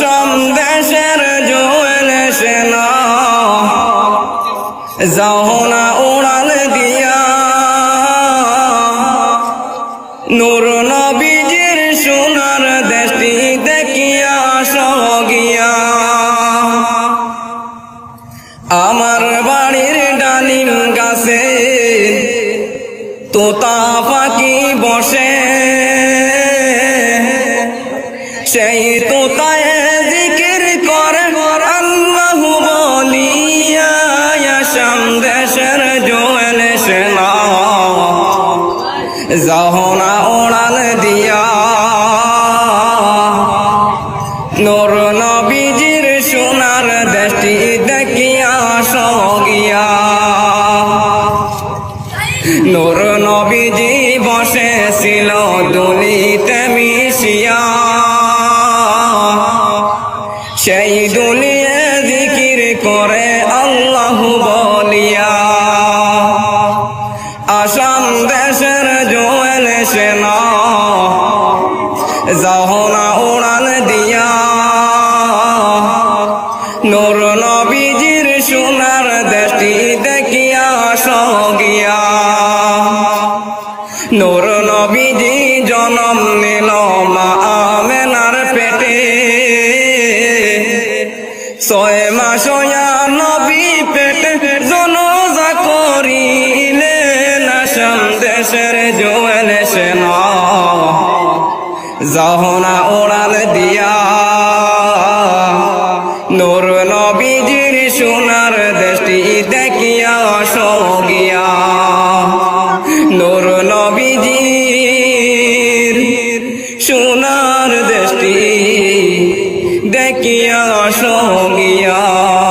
সন্দেশের জুয়েল সেন। যাহনা উড়াল দিয়া। নূর নবীজির সোনার দেশটি দেখিয়া সগিয়া আমার বাড়ির ডালিম গাছে তোতা পাখি বসে। সেই তোতায় জিকির করে আল্লাহ বলিয়া শাম দেশের জোয়েল সেনা। দিয়া। নবীজি বসেছিল দুলিতে। সেই দুলিয়ে জিকির করে আল্লাহ বলিয়া। আসাম দেশের জোয়েল সেনা যহনা উড়াল দিয়া। নূর নবীজির সোনার দেশটি দেখিয়া সগিয়া। নূর নবীজি জনম নিল মা ছয় মাস হইয়া নবী পেটে জনজা করিলেন আসাম দেশের জোয়েল সেনা। যহনা ওড়াল দিয়া নূর নবীজির সোনার দেশটি দেখিয়া সগিয়া নূর নবীজির দেশটি সঙ্গিয়া।